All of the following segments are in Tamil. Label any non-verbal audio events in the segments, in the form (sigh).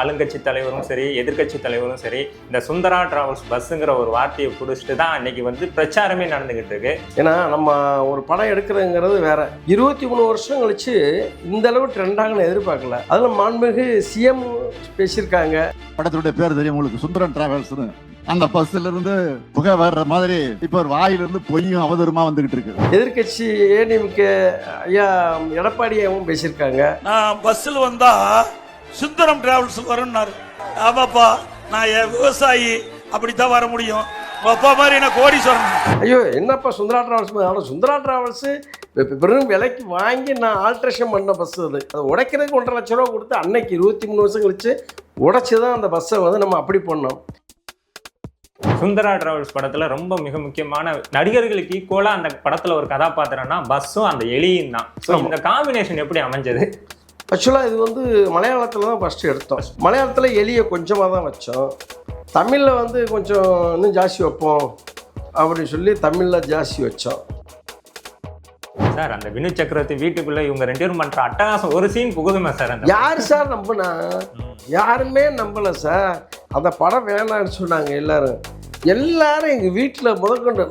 ஆளுங்கட்சி தலைவரும் சரி எதிர்க்கட்சி தலைவரும் சரி இந்த சுந்தரா டிராவல்ஸ் பஸ்ஸுங்கிற ஒரு வார்த்தையை பிடிச்சிட்டு தான் இன்னைக்கு வந்து பிரச்சாரமே நடந்துகிட்டு இருக்கு. ஏன்னா நம்ம ஒரு படம் எடுக்கிறதுங்கிறது வேற. இருபத்தி மூணு வருஷம் கழிச்சு இந்த அளவு ட்ரெண்ட் ஆகுன்னு எதிர்பார்க்கல. அதில் மாண்புமிகு சிஎம் பேசியிருக்காங்க. படத்துடைய பேர் தெரியும் உங்களுக்கு சுந்தரம் டிராவல்ஸ்னு அந்த பஸ்ல இருந்து புகை வர்ற மாதிரி இப்ப ஒரு வாயில இருந்து பொய்யும் அவதூறுமா வந்துகிட்டு இருக்கு. எதிர்க்கட்சி ஏடிஎம்கே ஐயா எடப்பாடியாவும் பேசியிருக்காங்க. நான் பஸ்ஸில் வந்தா சுந்தரம் டிராவல்ஸ் வரும்னாரு. ஆமாப்பா நான் என் விவசாயி அப்படித்தான் வர முடியும். அப்பா மாதிரி நான் கோடீஸ்வரன். ஐயோ என்னப்பா சுந்தரா டிராவல்ஸ் ஆனால் சுந்தரா டிராவல்ஸு வெறும் விலைக்கு வாங்கி நான் ஆல்ட்ரேஷன் பண்ண பஸ் அது. அது உடைக்கிறதுக்கு ஒன்றரை லட்ச ரூபா கொடுத்து அன்னைக்கு இருபத்தி மூணு வருஷம் கழிச்சு உடைச்சி தான் அந்த பஸ்ஸை வந்து நம்ம அப்படி பண்ணோம் சுந்தரா டிராவல்ஸ் படத்துல ரொம்ப மிக முக்கியமான நடிகர்களுக்கு ஈக்குவலா அந்த படத்துல ஒரு கதாபாத்திரம்னா பஸ்ஸும் அந்த எலியும் தான். ஸோ இந்த காம்பினேஷன் எப்படி அமைஞ்சது? ஆக்சுவலாக இது வந்து மலையாளத்தில் தான் ஃபஸ்ட்டு எடுத்தோம். மலையாளத்தில் எலியை கொஞ்சமாக தான் வச்சோம். தமிழில் வந்து கொஞ்சம் இன்னும் ஜாஸ்தி வைப்போம் அப்படின்னு சொல்லி தமிழில் ஜாஸ்தி வச்சோம். சார் அந்த வினு சக்கரவர்த்தி வீட்டுக்குள்ள இவங்க ரெண்டு பேரும் பண்ற அட்டகாசம் ஒரு சீன் புகுதுமா சார் அந்த யார் சார் நம்பினா? யாருமே நம்பலை சார். அந்த படம் வேணான்னு சொன்னாங்க எல்லாரும். எல்லாரும் எங்கள் வீட்டில் முதற்கொண்டு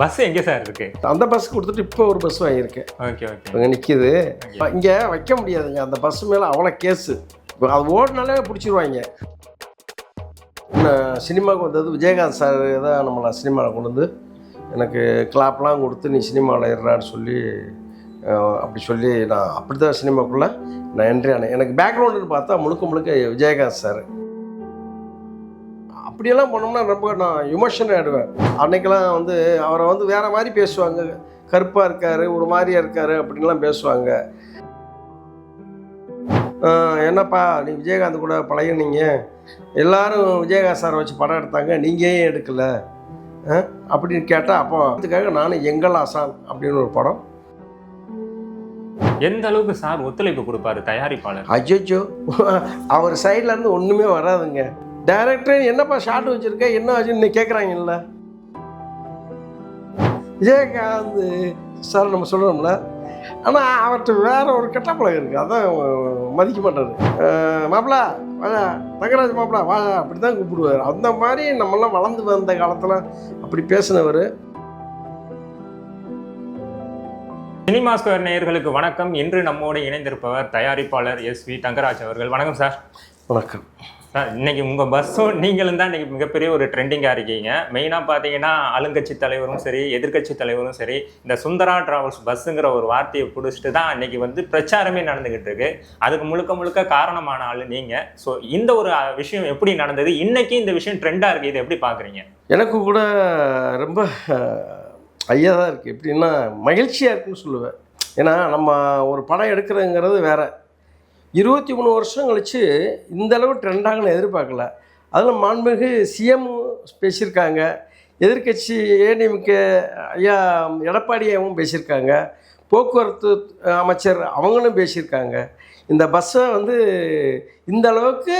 பஸ் எங்க சார் இருக்கு? அந்த பஸ் கொடுத்துட்டு இப்போ ஒரு பஸ் வாங்கியிருக்கேன். Okay okay. இங்கே நிற்கிது இங்கே வைக்க முடியாதுங்க. அந்த பஸ் மேலே அவ்வளோ கேஸு. அது ஓடினாலே பிடிச்சிருவாங்க. சினிமாவுக்கு வந்தது விஜயகாந்த் சார் தான் நம்மளை சினிமாவில் கொண்டு வந்து எனக்கு கிளாப்லாம் கொடுத்து நீ சினிமாவில் இருறான்னு சொல்லி அப்படி சொல்லி நான் அப்படி தான் சினிமாக்குள்ளே நான் என்ட்ரி ஆனேன். எனக்கு பேக்ரவுண்டுன்னு பார்த்தா முழுக்க முழுக்க விஜயகாந்த் சார். அப்படியெல்லாம் பண்ணோம்னா ரொம்ப நான் விமர்சனம் ஆயிடுவேன். அன்னைக்கெல்லாம் வந்து அவரை வந்து வேற மாதிரி பேசுவாங்க. கருப்பாக இருக்காரு ஒரு மாதிரியா இருக்காரு அப்படின்லாம் பேசுவாங்க. என்னப்பா நீ விஜயகாந்த் கூட பழகினீங்க. எல்லாரும் விஜயகாந்த் சாரை வச்சு படம் எடுத்தாங்க நீங்கள் ஏன் எடுக்கல? அப்படின்னு கேட்டால் அப்போ அதுக்காக நானும் எங்கள் ஆசான் அப்படின்னு ஒரு படம். எந்த அளவுக்கு சார் ஒத்துழைப்பு கொடுப்பாரு தயாரிப்பாளர்? அஜோஜோ அவர் சைடில் இருந்து ஒன்றுமே வராதுங்க. டைரக்டர் என்னப்பா ஷார்ட் வச்சுருக்க? என்ன ஆச்சுன்னு கேட்குறாங்கல்ல விஜயகாந்த் சார் நம்ம சொல்கிறோம்ல ஆனால் அவர்கிட்ட வேற ஒரு கெட்ட பழக்கம் இருக்குது அதான் மதிக்க மாட்டார். மாப்பிளா வாங்க தங்கராஜ் மாப்பிளா வா அப்படி தான் கூப்பிடுவார். அந்த மாதிரி நம்மளாம் வளர்ந்து வந்த காலத்தில் அப்படி பேசினவர். சினிமா ஸ்கொயர் நேயர்களுக்கு வணக்கம். இன்று நம்மோடு இணைந்திருப்பவர் தயாரிப்பாளர் எஸ் வி தங்கராஜ் அவர்கள். வணக்கம் சார் வணக்கம். இன்னைக்கு உங்க பஸ்ஸும் நீங்களும் தான் இன்னைக்கு மிகப்பெரிய ஒரு ட்ரெண்டிங்காக இருக்கீங்க. மெயினாக பார்த்தீங்கன்னா ஆளுங்கட்சி தலைவரும் சரி எதிர்க்கட்சி தலைவரும் சரி இந்த சுந்தரா டிராவல்ஸ் பஸ்ஸுங்கிற ஒரு வார்த்தையை பிடிச்சிட்டு தான் இன்னைக்கு வந்து பிரச்சாரமே நடந்துகிட்டு இருக்கு. அதுக்கு முழுக்க முழுக்க காரணமான ஆள் நீங்க. ஸோ இந்த ஒரு விஷயம் எப்படி நடந்தது? இன்னைக்கு இந்த விஷயம் ட்ரெண்டாக இருக்கு. இதை எப்படி பார்க்குறீங்க எனக்கு கூட ரொம்ப ஐயா தான் இருக்குது எப்படின்னா மகிழ்ச்சியாக இருக்குன்னு சொல்லுவேன். ஏன்னா நம்ம ஒரு படம் எடுக்கிறதுங்கிறது வேற. இருபத்தி மூணு வருஷம் கழிச்சு இந்தளவு ட்ரெண்டாக நான் எதிர்பார்க்கல. அதில் மாண்புமிகு சிஎம் பேசியிருக்காங்க எதிர்க்கட்சி ஏடிஎம்கே ஐயா எடப்பாடியாவும் பேசியிருக்காங்க போக்குவரத்து அமைச்சர் அவங்களும் பேசியிருக்காங்க. இந்த பஸ்ஸை வந்து இந்த அளவுக்கு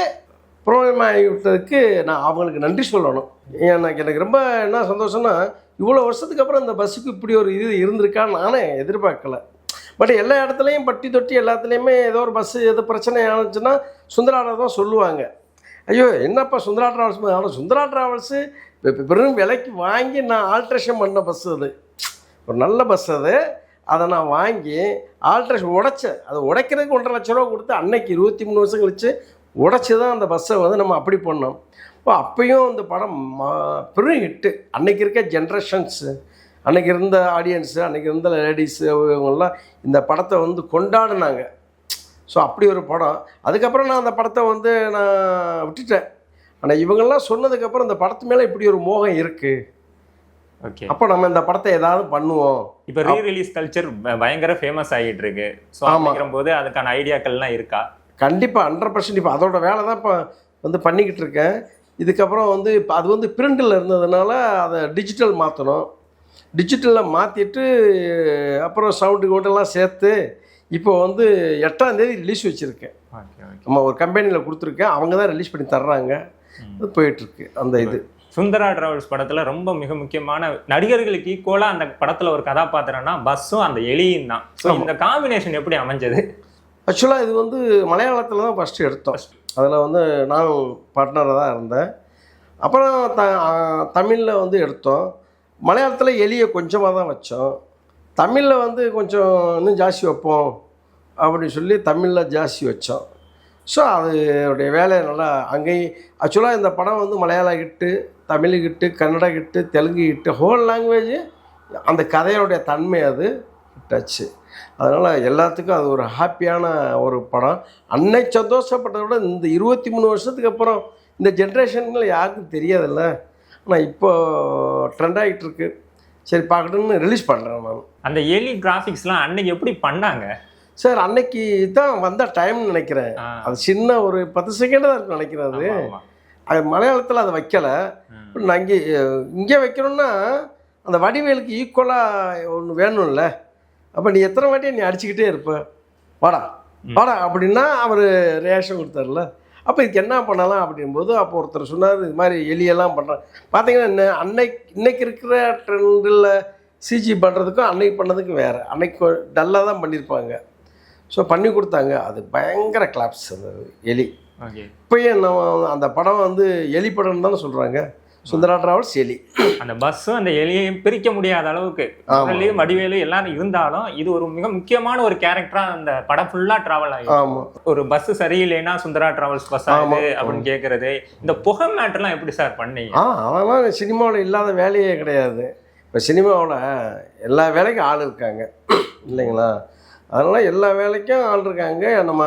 விட்டதுக்கு நான் அவங்களுக்கு நன்றி சொல்லணும். எனக்கு எனக்கு ரொம்ப என்ன சந்தோஷம்னா இவ்வளோ வருஷத்துக்கு அப்புறம் இந்த பஸ்ஸுக்கு இப்படி ஒரு இது இருந்திருக்கான்னு நானே எதிர்பார்க்கல. பட் எல்லா இடத்துலையும் பட்டி தொட்டி எல்லாத்துலேயுமே ஏதோ ஒரு பஸ்ஸு எது பிரச்சனை ஆனிச்சுன்னா சுந்தரா தான் சொல்லுவாங்க. ஐயோ என்னப்பா சுந்தரா ட்ராவல்ஸ் ஆனால் சுந்தரா ட்ராவல்ஸு வெறும் விலைக்கு வாங்கி நான் ஆல்ட்ரேஷன் பண்ண பஸ் அது. ஒரு நல்ல பஸ் அது. அதை நான் வாங்கி ஆல்ட்ரேஷன் உடைச்சேன். அதை உடைக்கிறதுக்கு ஒன்றரை லட்ச ரூபா கொடுத்து அன்னைக்கு இருபத்தி மூணு வருஷம் கழிச்சு உடைச்சி தான் அந்த பஸ்ஸை வந்து நம்ம அப்படி பண்ணோம். இப்போ அப்பயும் இந்த படம் மா- பெரும் ஹிட்டு அன்னைக்கு இருக்க ஜென்ரேஷன்ஸு அன்னைக்கு இருந்த ஆடியன்ஸு அன்னைக்கு இருந்த லேடிஸு இவங்கெல்லாம் இந்த படத்தை வந்து கொண்டாடினாங்க. ஸோ அப்படி ஒரு படம். அதுக்கப்புறம் நான் அந்த படத்தை வந்து நான் விட்டுட்டேன். ஆனால் இவங்கெல்லாம் சொன்னதுக்கப்புறம் இந்த படத்து மேலே இப்படி ஒரு மோகம் இருக்குது ஓகே அப்போ நம்ம இந்த படத்தை ஏதாவது பண்ணுவோம். இப்போ ரீ ரிலீஸ் கல்ச்சர் பயங்கர ஃபேமஸ் ஆகிட்டு இருக்கு. ஸோ ஆமா. அப்படிங்கிற போது அதுக்கான ஐடியாக்கள்லாம் இருக்கா? கண்டிப்பாக ஹண்ட்ரட் பர்சன்ட் இப்போ அதோட வேலை தான் இப்போ வந்து பண்ணிக்கிட்டு இருக்கேன். இதுக்கப்புறம் வந்து இப்போ அது வந்து பிரிண்டில் இருந்ததுனால அதை டிஜிட்டல் மாற்றணும் டிஜிட்டலில் மாற்றிட்டு அப்புறம் சவுண்டு கவுண்டெல்லாம் சேர்த்து இப்போ வந்து எட்டாம் தேதி ரிலீஸ் வச்சுருக்கேன். நம்ம ஒரு கம்பெனியில் கொடுத்துருக்கேன். அவங்க தான் ரிலீஸ் பண்ணி தர்றாங்க. அது போயிட்டுருக்கு அந்த இது. சுந்தரா டிராவல்ஸ் படத்துல ரொம்ப மிக முக்கியமான நடிகர்களுக்கு ஈக்குவலா அந்த படத்துல ஒரு கதாபாத்திரம்னா பஸ்ஸும் அந்த எலியும் தான். ஸோ. இந்த காம்பினேஷன் எப்படி அமைஞ்சது? ஆக்சுவலாக இது வந்து மலையாளத்தில் தான் ஃபஸ்ட்டு எடுத்தோம். அதில் வந்து நான் பார்ட்னராக தான் இருந்தேன். அப்புறம் த தமிழில் வந்து எடுத்தோம். மலையாளத்தில் எலியை கொஞ்சமாக தான் வச்சோம். தமிழில் வந்து கொஞ்சம் இன்னும் ஜாஸ்தி வைப்போம் அப்படின்னு சொல்லி தமிழில் ஜாஸ்தி வச்சோம். ஸோ அதோடைய வேலை நல்லா அங்கேயும் ஆக்சுவலாக இந்த படம் வந்து மலையாள hit Tamil hit Kannada hit Telugu hit whole language அந்த கதையோடைய தன்மை அது ஹிட்டாச்சு அதனால் எல்லாத்துக்கும் அது ஒரு ஹாப்பியான ஒரு படம். அன்னை சந்தோஷப்பட்டதை விட இந்த இருபத்தி மூணு வருஷத்துக்கு அப்புறம் இந்த ஜென்ரேஷன்கள் யாருக்கும் தெரியாதில்ல? ஆனால் இப்போ ட்ரெண்ட் ஆகிட்டு இருக்கு சரி பார்க்கணுன்னு ரிலீஸ் பண்ணுறேன் நான் அந்த எலி கிராஃபிக்ஸ்லாம் அன்னைக்கு எப்படி பண்ணாங்க? சார் அன்னைக்கு தான் வந்த டைம்னு நினைக்கிறேன். அது சின்ன ஒரு பத்து செகண்ட் தான் இருக்கும் நினைக்கிறேன் அது. அது மலையாளத்தில் அதை வைக்கல. நான் இங்கே இங்கே வைக்கணும்னா அந்த வடிவேலுக்கு ஈக்குவலாக ஒன்று வேணும்ல. அப்போ நீ எத்தனை வாட்டி நீ அடிச்சுக்கிட்டே இருப்ப. வாடா. வாடா அப்படின்னா அவர் ரேஷன் கொடுத்தாருல அப்போ இதுக்கு என்ன பண்ணலாம் அப்படிங்கும்போது அப்போ ஒருத்தர் சொன்னார் இது மாதிரி எலியெல்லாம் பண்ணுறேன் பார்த்தீங்கன்னா என்ன அன்னைக்கு இன்னைக்கு இருக்கிற ட்ரெண்டில் சிஜி பண்ணுறதுக்கும் அன்னைக்கு பண்ணதுக்கும் வேறு. அன்னைக்கு டல்லாக தான் பண்ணியிருப்பாங்க ஸோ பண்ணி கொடுத்தாங்க. அது பயங்கர கிளாப்ஸ் அந்த எலி. இப்போயே நம்ம அந்த படம் வந்து எலி படம்னு தானே சொல்கிறாங்க சுந்தரா டிராவல்ஸ் எலி. அந்த பஸ்ஸும் அந்த எலியையும் பிரிக்க முடியாத அளவுக்கு ஆமா. குரலையும் வடிவேலு எல்லாரும் இருந்தாலும் இது ஒரு மிக முக்கியமான ஒரு கேரக்டரா அந்த படம் ஃபுல்லா டிராவல் ஆகி. ஆமாம் ஒரு பஸ் சரியில்லைன்னா சுந்தரா டிராவல்ஸ் பஸ். ஆகுது அப்படின்னு கேக்குறது. இந்த புகை மேட்டர்லாம் எப்படி சார் பண்ணீங்க? அதெல்லாம் சினிமாவில் இல்லாத வேலையே கிடையாது. இப்போ சினிமாவில் எல்லா வேலைக்கும் ஆள் இருக்காங்க. இல்லைங்களா? அதனால் எல்லா வேலைக்கும் ஆள் இருக்காங்க. நம்ம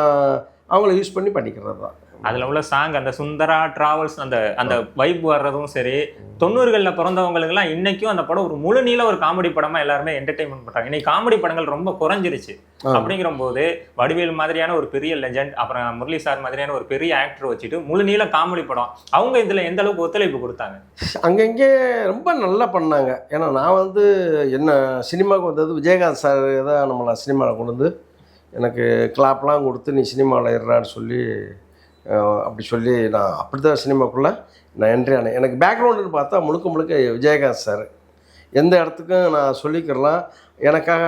அவங்கள யூஸ் பண்ணி பண்ணிக்கிறது தான் அதுல உள்ள சாங் அந்த சுந்தரா டிராவல்ஸ் அந்த அந்த வைப் வர்றதும் சரி தொண்ணூறுகள்ல பிறந்தவங்களுக்குலாம் இன்னைக்கும் அந்த படம் ஒரு முழு நீள ஒரு காமெடி படமா எல்லாருமே என்டர்டைன்மெண்ட் பண்றாங்க. இன்னைக்கு காமெடி படங்கள் ரொம்ப குறைஞ்சிருச்சு. அப்படிங்கிற போது வடிவேல் மாதிரியான ஒரு பெரிய லெஜண்ட் அப்புறம் முரளி சார் மாதிரியான ஒரு பெரிய ஆக்டர் வச்சுட்டு முழு நீள காமெடி படம். அவங்க இதுல எந்த அளவுக்கு ஒத்துழைப்பு கொடுத்தாங்க? அங்கங்கே ரொம்ப நல்லா பண்ணாங்க. ஏன்னா நான் வந்து என்ன சினிமாவுக்கு வந்தது விஜயகாந்த் சார் தான் நம்மளை சினிமாவில் கொண்டு வந்து எனக்கு கிளாப்லாம் கொடுத்து நீ சினிமாவில் இருறான்னு சொல்லி அப்படி சொல்லி நான் அப்படி தான் சினிமாக்குள்ளே நான் என்ட்ரி ஆனேன். எனக்கு பேக்ரவுண்டுன்னு பார்த்தா முழுக்க முழுக்க விஜயகாந்த் சார் எந்த இடத்துக்கும் நான் சொல்லிக்கிறலாம். எனக்காக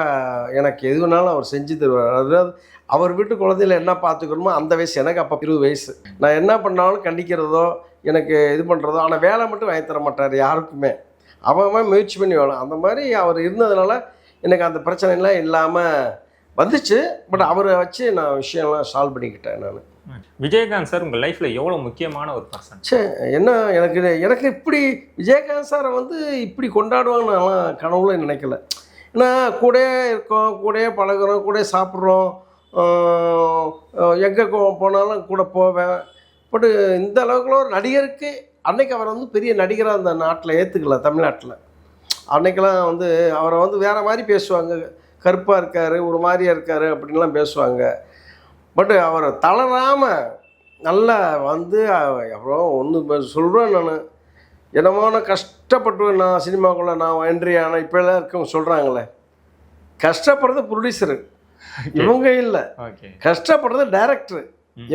எனக்கு எது வேணாலும் அவர் செஞ்சு தருவார். அதாவது அவர் வீட்டு குழந்தையில என்ன பார்த்துக்கணுமோ அந்த வயசு எனக்கு அப்போ இருபது வயசு. நான் என்ன பண்ணாலும் கண்டிக்கிறதோ எனக்கு இது பண்ணுறதோ ஆனால் வேலை மட்டும் வாங்கி தர மாட்டார் யாருக்குமே. அவன் முயற்சி பண்ணி வேணும். அந்த மாதிரி அவர் இருந்ததுனால எனக்கு அந்த பிரச்சனைலாம் இல்லாமல் வந்துச்சு பட் அவரை வச்சு நான் விஷயம்லாம் சால்வ் பண்ணிக்கிட்டேன் நான். விஜயகாந்த் சார் உங்க லைஃப்ல எவ்வளவு முக்கியமான ஒரு பர்சன் சே என்ன எனக்கு எனக்கு இப்படி விஜயகாந்த் சாரை வந்து இப்படி கொண்டாடுவாங்கன்னு நான்லாம் கனவுல நினைக்கல. ஏன்னா கூடயே இருக்கோம் கூடயே பழகுறோம் கூடயே சாப்பிட்றோம் எங்கே போனாலும் கூட போவேன். பட் இந்த அளவுக்குள்ள ஒரு நடிகருக்கு அன்னைக்கு அவர் வந்து பெரிய நடிகராக அந்த நாட்டில் ஏற்றுக்கல தமிழ்நாட்டில். அன்னைக்கெல்லாம் வந்து அவரை வந்து வேறு மாதிரி பேசுவாங்க. கருப்பாக இருக்கார் ஒரு மாதிரியா இருக்கார் அப்படின்லாம் பேசுவாங்க. பட் அவர் தளராமல் நல்லா வந்து அப்புறம் ஒன்று சொல்கிறேன் நான் என்னமோ நான். கஷ்டப்பட்டு நான் சினிமாக்குள்ளே நான் என்ட்ரி ஆனால் இப்போலாம் இருக்கவங்க சொல்கிறாங்களே கஷ்டப்படுறது ப்ரொடியூசரு இவங்க இல்லை. கஷ்டப்படுறது டைரக்டர்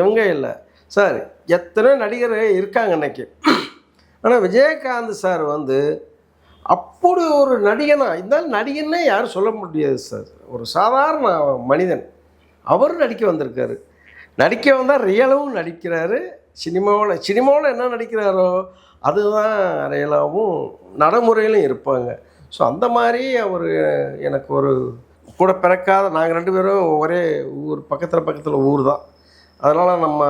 இவங்க இல்லை. சார் எத்தனை நடிகர் இருக்காங்க இன்னைக்கு. ஆனால் விஜயகாந்த் சார் வந்து அப்படி ஒரு நடிகனா இருந்தாலும் நடிகன்னே யாரும் சொல்ல முடியாது சார். ஒரு சாதாரண மனிதன் அவரும் நடிக்க வந்திருக்காரு. நடிக்க வந்தால் ரியலாகவும் நடிக்கிறாரு சினிமாவில் சினிமாவில் என்ன நடிக்கிறாரோ அதுதான் ரியலாகவும் நடைமுறையிலும் இருப்பாங்க. ஸோ அந்த மாதிரி அவர் எனக்கு ஒரு கூட பிறக்காத நாங்கள் ரெண்டு பேரும் ஒரே ஊர் பக்கத்தில் பக்கத்தில் ஊர் தான். அதனால் நம்ம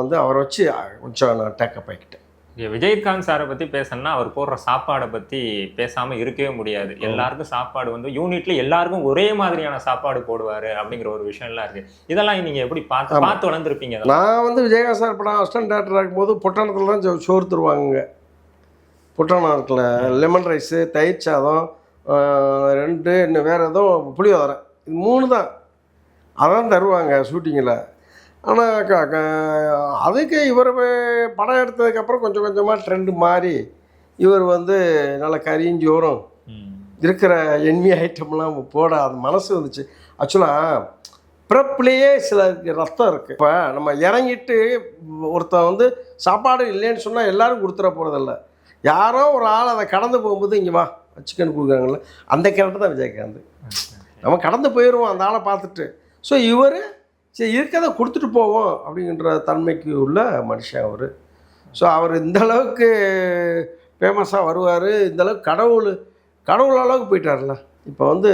வந்து அவரை வச்சு கொஞ்சம் நான் டேக்கப் ஆகிக்கிட்டேன். விஜயகாந்த் சாரை பத்தி பேசணும்னா அவர் போடுற சாப்பாடை பத்தி பேசாம இருக்கவே முடியாது. எல்லாருக்கும் சாப்பாடு வந்து யூனிட்ல எல்லாருக்கும் ஒரே மாதிரியான சாப்பாடு போடுவாரு அப்படிங்கிற ஒரு விஷயம் எல்லாம் இருக்கு. இதெல்லாம் நீங்க எப்படி பார்த்து. பார்த்து வளர்ந்துருப்பீங்க. நான் வந்து விஜயகாந்த் சார் படம் அசிஸ்டன்ட் டேரக்டர் இருக்கும்போது பொட்டானத்தில் தான் சோறு தருவாங்க இருக்குல்ல லெமன் ரைஸு தயிர் சாதம் ரெண்டு இன்னும் வேறு ஏதோ புளியோதரை. இது மூணு தான். அதான் தருவாங்க ஷூட்டிங்கில் ஆனால் அதுக்கு இவர் படம் எடுத்ததுக்கப்புறம் கொஞ்சம் கொஞ்சமாக ட்ரெண்டு மாறி இவர் வந்து நல்ல கரிஞ்சோறும். இருக்கிற எண்ணி ஐட்டம்லாம் போட அது மனசு வந்துச்சு. ஆக்சுவலாக பிறப்புலேயே சில ரத்தம் இருக்குது இப்போ நம்ம இறங்கிட்டு ஒருத்தன் வந்து சாப்பாடு இல்லைன்னு சொன்னால் எல்லாரும் கொடுத்துட போகிறதில்ல யாரோ ஒரு ஆள் அதை கடந்து போகும்போது இங்கே வா சிக்கன் கொடுக்குறாங்கல்ல அந்த கேரக்டர் தான் விஜயகாந்த். நம்ம கடந்து போயிடுவோம் அந்த ஆளை பார்த்துட்டு. ஸோ இவர் சரி இருக்கிறத கொடுத்துட்டு போவோம் அப்படிங்கிற தன்மைக்கு உள்ள மனுஷன் அவர். ஸோ அவர் இந்த அளவுக்கு ஃபேமஸாக வருவார். இந்த அளவுக்கு கடவுள் கடவுள் அளவுக்கு போயிட்டார்ல இப்போ வந்து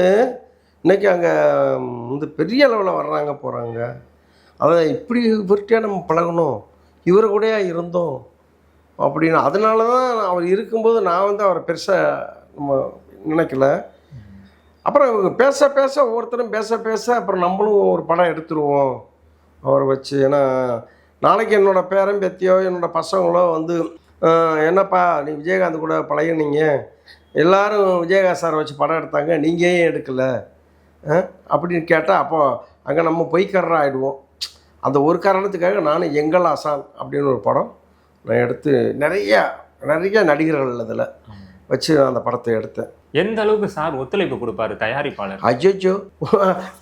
இன்றைக்கி அங்கே வந்து பெரிய அளவில் வர்றாங்க போகிறாங்க அதை இப்படி இவர்கிட்டயே நம்ம பழகணும். இவர் கூடயா இருந்தோம் அப்படின்னு. அதனால தான் அவர் இருக்கும்போது நான் வந்து அவரை பெருசாக நம்ம நினைக்கல. அப்புறம் இவங்க பேச பேச ஒவ்வொருத்தரும் பேச பேச அப்புறம் நம்மளும் ஒரு படம் எடுத்துருவோம். அவரை வச்சு. ஏன்னா நாளைக்கு என்னோட பேரன் பேத்தியோ என்னோட பசங்களோ வந்து "ஆஹ், என்னப்பா நீ விஜயகாந்த் கூட பழகினீங்க. எல்லாரும் விஜயகாந்த் சாரை வச்சு படம் எடுத்தாங்க நீங்கள் ஏன் எடுக்கலை? அப்படின்னு கேட்டால் அப்போ அங்கே நம்ம பொய்க்காரராக ஆகிடுவோம் அந்த ஒரு காரணத்துக்காக நானும் எங்கள் ஆசான் அப்படின்னு ஒரு படம் நான் எடுத்து நிறைய நிறைய நடிகர்கள் அதில் வச்சு நான் அந்த படத்தை எடுத்தேன். எந்த அளவுக்கு சார் ஒத்துழைப்பு கொடுப்பாரு தயாரிப்பாளர்? அஜோஜோ.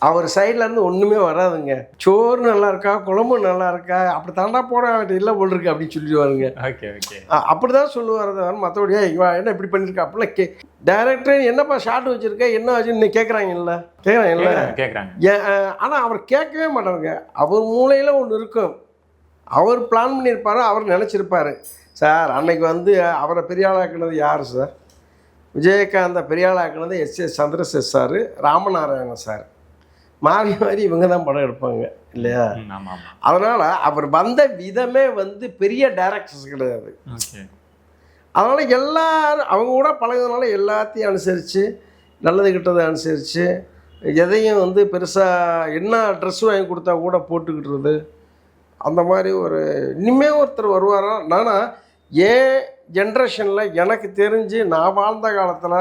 அவர் சைடுல இருந்து ஒன்றுமே வராதுங்க. சோறு நல்லா இருக்கா குழம்பு நல்லா இருக்கா அப்படி தாண்டா போட இல்லை போல் இருக்கு அப்படின்னு சொல்லிடுவாருங்க. Okay okay. அப்படிதான் சொல்லுவார். தவிர மற்றபடி "ஏய், இவன் என்ன இப்படி பண்ணியிருக்கா அப்படிலாம் கே டேரக்டர் என்னப்பா ஷார்ட் வச்சிருக்க என்ன வச்சுன்னு கேட்குறாங்கல்ல கேட்குறாங்கல்ல கேக்குறாங்க ஆனால் அவர் கேட்கவே மாட்டாங்க அவர் மூளையில் ஒன்று இருக்கும். அவர் பிளான் பண்ணியிருப்பாரு அவர் நினச்சிருப்பாரு. சார் அன்னைக்கு வந்து அவரை பெரிய ஆளாக்குனது யார் சார்? விஜயகாந்த பெரிய ஆளாக்குனது S S Chandrasekhar sir Ramanarayanan sir. மாறி மாறி இவங்க தான் படம் எடுப்பாங்க இல்லையா? அதனால் அவர் வந்த விதமே வந்து பெரிய டேரக்டர்ஸ் கிடையாது. அதனால் எல்லாரும் அவங்க கூட பழகுறதுனால எல்லாத்தையும் அனுசரித்து நல்லது கெட்டதை அனுசரித்து எதையும் வந்து பெருசாக என்ன ட்ரெஸ் வாங்கி கொடுத்தா கூட போட்டுக்கிட்டுறது அந்த மாதிரி ஒரு இனிமே ஒருத்தர் வருவாரா? நானா ஏன் ஜென்ரேஷனில் எனக்கு தெரிஞ்சு நான் வாழ்ந்த காலத்தில்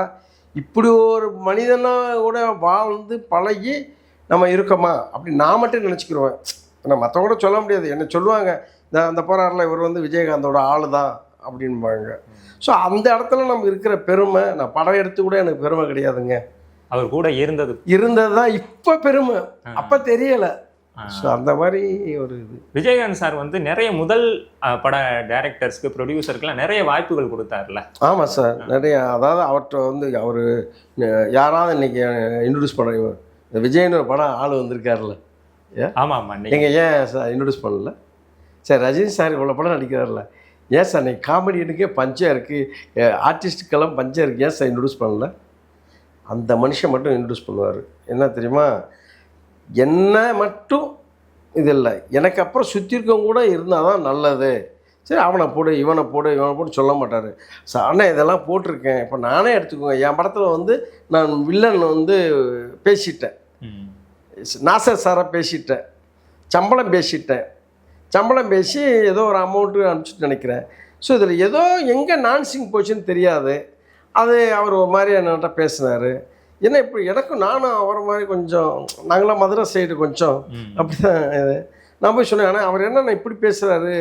இப்படி ஒரு மனிதனாக கூட வாழ்ந்து பழகி நம்ம இருக்கோமா? அப்படி நான் மட்டும் நினச்சிக்கிருவேன். நான் மற்றவங்க சொல்ல முடியாது. என்ன சொல்லுவாங்க இந்த அந்த போராரில் இவர் வந்து விஜயகாந்தோட ஆள் தான் அப்படின்பாங்க. ஸோ அந்த இடத்துல நம்ம இருக்கிற பெருமை நான் படம் எடுத்து கூட எனக்கு பெருமை கிடையாதுங்க. அவர் கூட இருந்தது. இருந்தது தான் இப்போ பெருமை. அப்போ தெரியலை. ஸோ அந்த மாதிரி ஒரு இது. விஜயகாந்த் சார் வந்து நிறைய முதல் பட டைரக்டர்ஸ்க்கு ப்ரொடியூசருக்குலாம் நிறைய வாய்ப்புகள் கொடுத்தாருல ஆமாம் சார். நிறைய அதாவது அவர்கிட்ட வந்து அவர் யாராவது இன்னைக்கு இன்ட்ரடியூஸ் பண்ண விஜய்னு ஒரு படம் ஆள் வந்திருக்காருல்ல. ஆமா ஆமா நீங்க எங்க ஏன் சார் இன்ட்ரடியூஸ் பண்ணல? சரி ரஜினி சார் இவ்வளோ படம் நடிக்கிறார்ல ஏன் சார் இன்னைக்கு காமெடியனுக்கே பஞ்சம் இருக்குது ஆர்டிஸ்ட்டுக்கெல்லாம் பஞ்சம் இருக்குது ஏன் சார் இன்ட்ரடியூஸ் பண்ணல? அந்த மனுஷன் மட்டும் இன்ட்ரடியூஸ் பண்ணுவார். என்ன தெரியுமா? என்ன மட்டும் இது இல்லை எனக்கு அப்புறம் சுற்றி இருக்கவங்க கூட இருந்தால் தான் நல்லது. சரி அவனை போடு இவனை போடு இவனை போட்டு சொல்ல மாட்டார். அண்ணா இதெல்லாம் போட்டிருக்கேன். இப்போ நானே எடுத்துக்கோங்க. என் படத்தில் வந்து நான் வில்லன் வந்து பேசிட்டேன். நாசர் சாரை பேசிட்டேன். சம்பளம் பேசிட்டேன். சம்பளம் பேசி ஏதோ ஒரு அமௌண்ட்டு அனுப்பிச்சிட்டு நினைக்கிறேன். ஸோ இதில் ஏதோ எங்கே நான்சிங் போச்சுன்னு தெரியாது. அது அவர் ஒரு மாதிரி என்கிட்ட பேசினார். என்ன இப்போ எனக்கும் நானும் அவரை மாதிரி கொஞ்சம் நாங்களாம் மதுரை சைடு கொஞ்சம். அப்படி தான் இது. நான் போய் சொன்னேன் ஆனால் அவர் என்னண்ணா இப்படி பேசுகிறாரு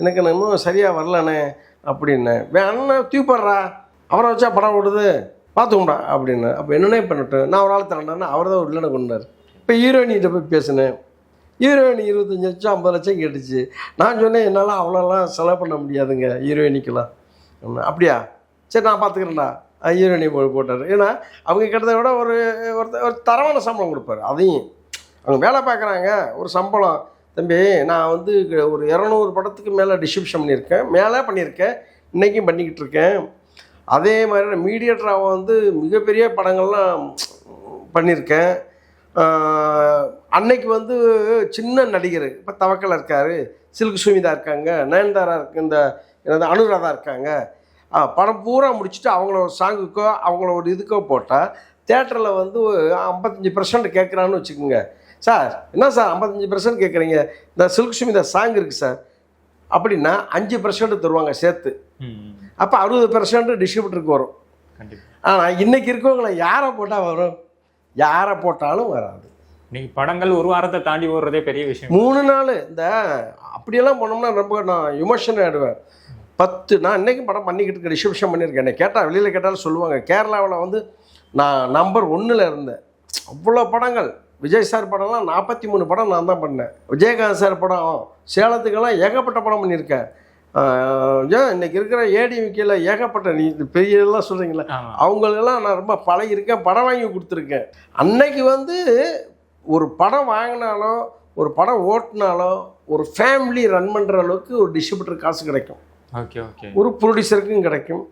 எனக்கு நான் இன்னும் சரியாக வரலண்ணே அப்படின்னேன் அண்ணன் தூப்படுறா. அவரை வச்சா படம் ஓடுது. பார்த்துக்கும்டா அப்படின்னு. அப்போ என்னென்ன பண்ணிட்டேன் நான் ஒரு ஆள் தரேன்னா அவர் தான் ஒரு இல்லைன்னு கொண்டார் இப்போ ஹீரோயினிகிட்ட போய் பேசினேன். ஹீரோயினி இருபத்தஞ்சி லட்சம் ஐம்பது லட்சம் கேட்டுச்சு. நான் சொன்னேன் என்னால் அவ்வளோலாம் செலவு பண்ண முடியாதுங்க ஹீரோயினிக்கெல்லாம். அப்படியா? சரி நான் பார்த்துக்கிறேன்டா யூனியன் போ போட்டார். ஏன்னா அவங்க கிட்டத்தை விட ஒரு ஒரு ஒரு தரமான சம்பளம் கொடுப்பாரு. அதையும் அவங்க வேலை பார்க்குறாங்க. ஒரு சம்பளம். தம்பி நான் வந்து ஒரு இரநூறு படத்துக்கு மேலே டிஸ்ட்ரிபியூஷன் பண்ணியிருக்கேன். மேலே பண்ணியிருக்கேன். இன்றைக்கும் பண்ணிக்கிட்டு இருக்கேன். அதே மாதிரி மீடியேட்டராக வந்து மிகப்பெரிய படங்கள்லாம் பண்ணியிருக்கேன். அன்னைக்கு வந்து சின்ன நடிகர் இப்போ தவக்கல இருக்கார். சில்க் சுமிதா இருக்காங்க நயன்தாரா இருக்கு இந்த அனுராதா இருக்காங்க. படம் பூரா முடிச்சுட்டு அவங்கள ஒரு சாங்குக்கோ அவங்கள ஒரு இதுக்கோ போட்டால் தேட்டரில் வந்து ஐம்பத்தஞ்சு பர்சன்ட் கேட்குறான்னு வச்சுக்கோங்க. சார் என்ன சார் ஐம்பத்தஞ்சு பர்சன்ட் கேட்குறீங்க இந்த சில்க் சுமிதா சாங் இருக்குது சார். அப்படின்னா அஞ்சு பர்சன்ட் தருவாங்க சேர்த்து. அப்போ அறுபது பர்சன்ட் டிஸ்ட்ரிபியூட்டருக்கு வரும். ஆனால் இன்னைக்கு இருக்கவங்கள யாரை போட்டால் வரும்? யாரை போட்டாலும் வராது. இன்னைக்கு படங்கள் ஒரு வாரத்தை தாண்டி ஓடுறதே பெரிய விஷயம். மூணு நாள். இந்த அப்படியெல்லாம் போனோம்னா ரொம்ப நான் விமர்சனம் ஆயிடுவேன். பத்து நான் இன்றைக்கும் படம் பண்ணிக்கிட்டு இருக்க டிஸ்ட்ரிபியூஷன் பண்ணியிருக்கேன். என்னை கேட்டால் வெளியில் கேட்டாலும் சொல்லுவாங்க கேரளாவில் வந்து நான் நம்பர் ஒன்றில் இருந்தேன். அவ்வளோ படங்கள். விஜய் சார் படம்லாம் நாற்பத்தி மூணு படம் நான் தான் பண்ணேன். விஜயகாந்த் சார் படம் சேலத்துக்கெல்லாம் ஏகப்பட்ட படம் பண்ணியிருக்கேன். ஏன் இன்னைக்கு இருக்கிற ஏடிவிக்கில் ஏகப்பட்ட நீ பெரிய இதெல்லாம் சொல்கிறீங்களே அவங்களெல்லாம் நான் ரொம்ப பழகியிருக்கேன் படம் வாங்கி கொடுத்துருக்கேன். அன்னைக்கு வந்து ஒரு படம் வாங்கினாலும் ஒரு படம் ஓட்டினாலோ ஒரு ஃபேமிலி ரன் பண்ணுற அளவுக்கு ஒரு டிஸ்ட்ரிபியூட்டர் காசு கிடைக்கும். ஒரு ப்ரொடியூசருக்கும் கிடைக்கும்.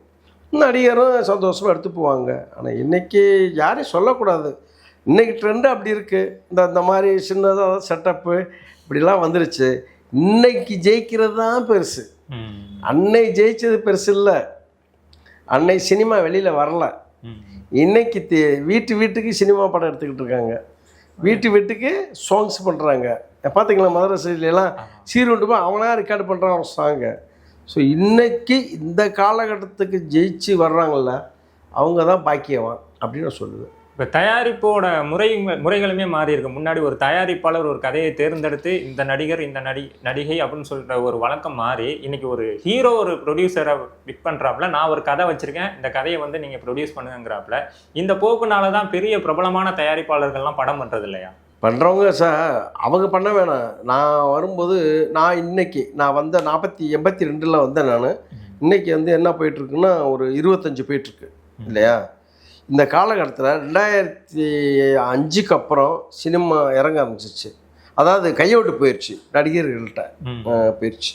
நடிகரும் சந்தோஷமாக எடுத்து போவாங்க ஆனால் இன்னைக்கு யாரையும் சொல்லக்கூடாது. இன்னைக்கு ட்ரெண்டு அப்படி இருக்குது இந்த இந்த மாதிரி சின்னதாக செட்டப்பு இப்படிலாம் வந்துருச்சு. இன்னைக்கு ஜெயிக்கிறது தான் பெருசு. அன்னை ஜெயிச்சது பெருசு இல்லை. அன்னை சினிமா வெளியில் வரல. இன்னைக்கு தே- வீட்டு வீட்டுக்கு சினிமா படம் எடுத்துக்கிட்டு இருக்காங்க. வீட்டு வீட்டுக்கு சாங்ஸ் பண்ணுறாங்க பார்த்தீங்களா மதுரை சைட்லலாம் சீருண்டு போய் அவனா ரெக்கார்டு பண்ணுறான் ஒரு சாங்கு ஸோ இன்றைக்கி இந்த காலகட்டத்துக்கு ஜெயிச்சு வர்றாங்கல்ல அவங்க தான் பாக்கியவான் அப்படின்னு நான் சொல்லுவேன். இப்போ தயாரிப்போட முறை முறைகளுமே மாறி இருக்கு. முன்னாடி ஒரு தயாரிப்பாளர் ஒரு கதையை தேர்ந்தெடுத்து இந்த நடிகர் இந்த நடி நடிகை அப்படின்னு சொல்கிற ஒரு வழக்கம் மாறி இன்னைக்கு ஒரு ஹீரோ ஒரு ப்ரொடியூசரை பிக் பண்ணுறாப்புல நான் ஒரு கதை வச்சுருக்கேன் இந்த கதையை வந்து நீங்கள் ப்ரொடியூஸ் பண்ணுங்கிறாப்புல இந்த போக்குனால தான் பெரிய பிரபலமான தயாரிப்பாளர்கள்லாம் படம் பண்ணுறது இல்லையா பண்ணுறவங்க சார் அவங்க பண்ண வேணாம். நான் வரும்போது நான் இன்னைக்கு நான் வந்த நாற்பத்தி எண்பத்தி ரெண்டில் வந்தேன் நான். இன்னைக்கு வந்து என்ன போயிட்டுருக்குன்னா ஒரு இருபத்தஞ்சு போயிட்டுருக்கு. இல்லையா? இந்த காலகட்டத்தில் ரெண்டாயிரத்தி அஞ்சுக்கு அப்புறம் சினிமா இறங்க ஆரம்பிச்சிச்சு. அதாவது கையோட்டு போயிடுச்சு நடிகர்கள்ட்ட. அஹ், போயிடுச்சு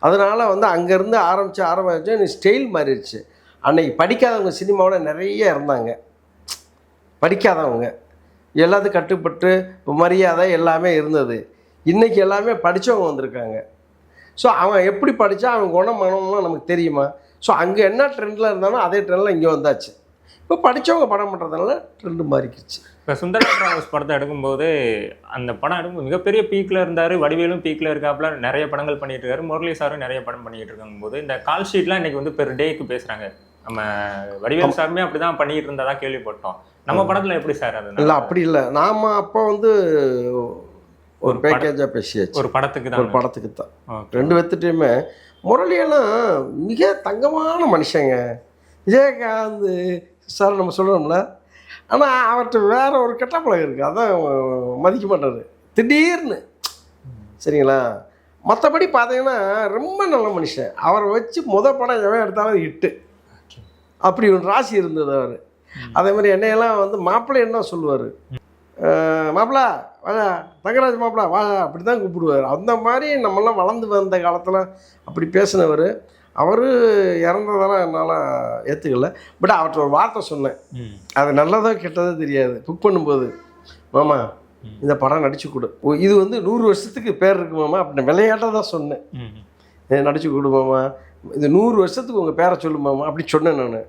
அதனால் வந்து அங்கேருந்து ஆரம்பித்து ஆரம்பிச்சு ஸ்டைல் மாறிடுச்சு. அன்னைக்கு படிக்காதவங்க சினிமாவோட நிறைய இருந்தாங்க படிக்காதவங்க. எல்லாத்துக்கும் கட்டுப்பட்டு இப்போ மரியாதை எல்லாமே இருந்தது. இன்றைக்கி எல்லாமே படித்தவங்க வந்திருக்காங்க. ஸோ அவன் எப்படி படித்தா அவன் குணம் மனம்லாம் நமக்கு தெரியுமா? ஸோ அங்கே என்ன ட்ரெண்டில் இருந்தாலும் அதே ட்ரெண்டில் இங்கே வந்தாச்சு. இப்போ படித்தவங்க படம் பண்ணுறதுனால ட்ரெண்டு மாறிக்கிச்சு இப்போ சுந்தர டிராவல்ஸ் படத்தை எடுக்கும்போது அந்த படம் எடுக்கும் மிகப்பெரிய பீக்ல இருந்தாரு வடிவேலும் பீக்ல இருக்காப்புல நிறைய படங்கள் பண்ணிட்டு இருக்காரு முரளி சாரும் நிறைய படம் பண்ணிட்டு இருக்கும்போது இந்த கால் ஷீட்லாம் இன்னைக்கு வந்து பெர் டேக்கு பேசுறாங்க. நம்ம வடிவேல் சாருமே அப்படிதான் பண்ணிட்டு இருந்ததா கேள்விப்பட்டோம். நம்ம படத்துல எப்படி சார் அது? இல்லை அப்படி இல்லை. நாம் அப்போ வந்து ஒரு ஒரு. பேக்கேஜாக பேசியாச்சு. ஒரு படத்துக்கு ஒரு தான் படத்துக்கு தான். ரெண்டு பேர்த்துட்டையுமே முரளியெல்லாம் மிக தங்கமான மனுஷங்க. விஜயகாந்த் சார் நம்ம சொல்கிறோம்ல ஆனால் அவர்கிட்ட வேற ஒரு கெட்ட பழக்கம் இருக்குது அதான் மதிக்க மாட்டார். திடீர்னு. சரிங்களா? மற்றபடி பார்த்தீங்கன்னா ரொம்ப நல்ல மனுஷன். அவரை வச்சு முத படம் எவன் எடுத்தாலும் ஹிட்டு. அப்படி ஒரு ராசி இருந்தது அவர். அதே மாதிரி என்னையெல்லாம் வந்து மாப்பிள்ளை என்ன சொல்லுவார். மாப்பிள்ளா வாடா தங்கராஜ் மாப்பிள்ளா வா அப்படி தான் கூப்பிடுவார். அந்த மாதிரி நம்மளாம் வளர்ந்து வந்த காலத்தில் அப்படி பேசினவர். அவர் இறந்ததெல்லாம் என்னால் ஏற்றுக்கல பட் அவர்கிட்ட ஒரு வார்த்தை சொன்னேன். அது நல்லதோ கெட்டதோ தெரியாது. புக் பண்ணும்போது மாமா இந்த படம் நடிச்சு கொடு. இது வந்து நூறு வருஷத்துக்கு பேர் இருக்கு மாமா. அப்படின்னு விளையாட்டாக தான் சொன்னேன். ம். "ஏய், நடிச்சு கொடு மாமா. இந்த நூறு வருஷத்துக்கு உங்கள் பேரை சொல்லு மாமா. அப்படி சொன்னேன் நான்.